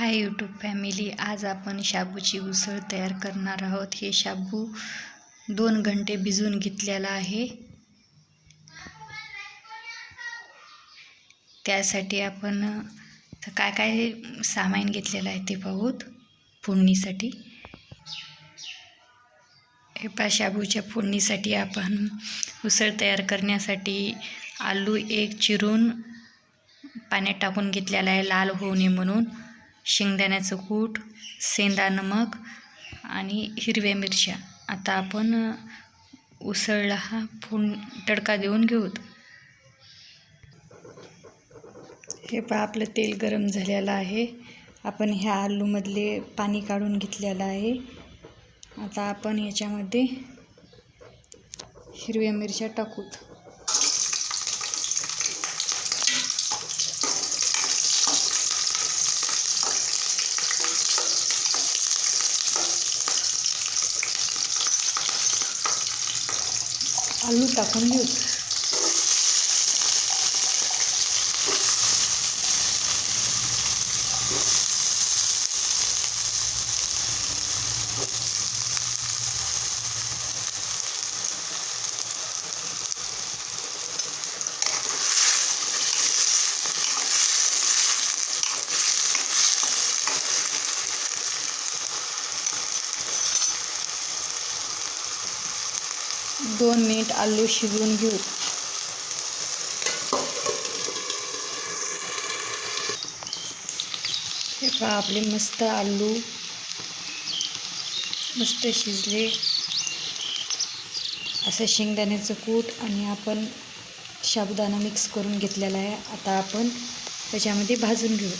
Hi YouTube family आज आपण शाबूची उसळ तयार करणार आहोत. हे शाबू दोन घंटे भिजवून घेतलेला आहे. त्यासाठी आपण तर काय काय सामान घेतलेलं आहे ते पाहूत. फोडणीसाठी. हे पा शाबूच्या फोडणीसाठी आपण उसळ तयार करण्यासाठी आलू एक चिरून पाण्यात टाकून घेतलेला आहे लाल होऊ नये म्हणून. शेंगदाण्याचं कूट सेंदा नमक आणि हिरव्या मिरच्या. आता आपण उसळला हा फोड तडका देऊन घेऊत. हे पहा आपलं तेल गरम झालेलं आहे. आपण ह्या आलूमधले पाणी काढून घेतलेलं आहे. आता आपण याच्यामध्ये हिरव्या मिरच्या टाकूत. आलू टाकून घेऊ. दोन मिनिट आलू शिजवून घेऊ. हे पहा आपले मस्त आलू मस्त शिजले. असं शेंगदाण्याचं कूट आणि आपण साबुदाणा मिक्स करून घेतलेला आहे. आता आपण त्याच्यामध्ये भाजून घेऊ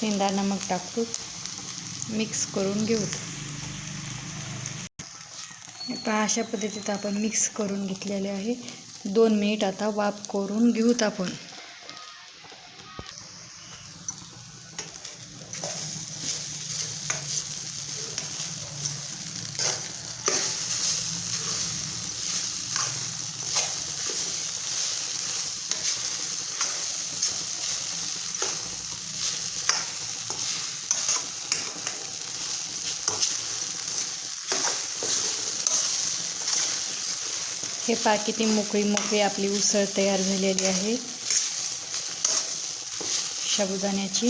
शेंदा नमक टाकतो मिक्स करून घेऊ. पहा अशा पद्धतीत आपण मिक्स करून घेतलेले आहे. दोन मिनिट आता वाफ करून घेऊत आपण. हे पा किती मोकळी मोकळी आपली उसळ तयार झालेली आहे. साबुदाण्याची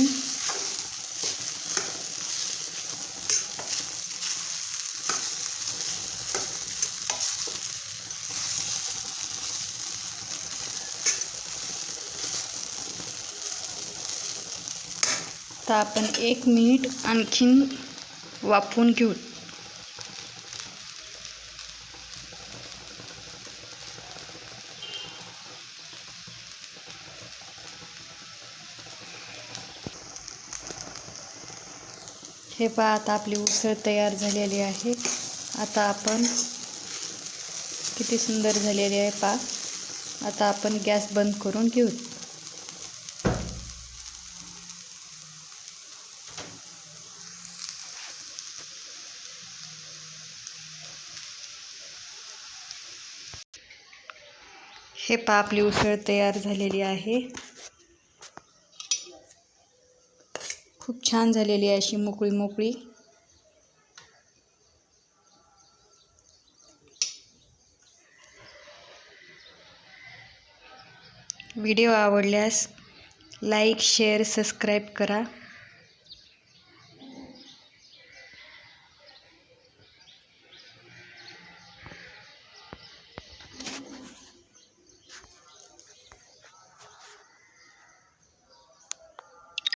तर आपण एक मिनिट आणखीन वाफवून घेऊ. हे पहा आता आपली उसळ तयार झालेली आहे. आता आपण किती सुंदर झालेली आहे पा आता आपण गॅस बंद करून घेऊ. हे पा आपली उसळ तयार झालेली आहे. खूप छान झालेली आहे अशी मोकळी मोकळी. व्हिडिओ आवडल्यास लाईक शेअर सबस्क्राईब करा.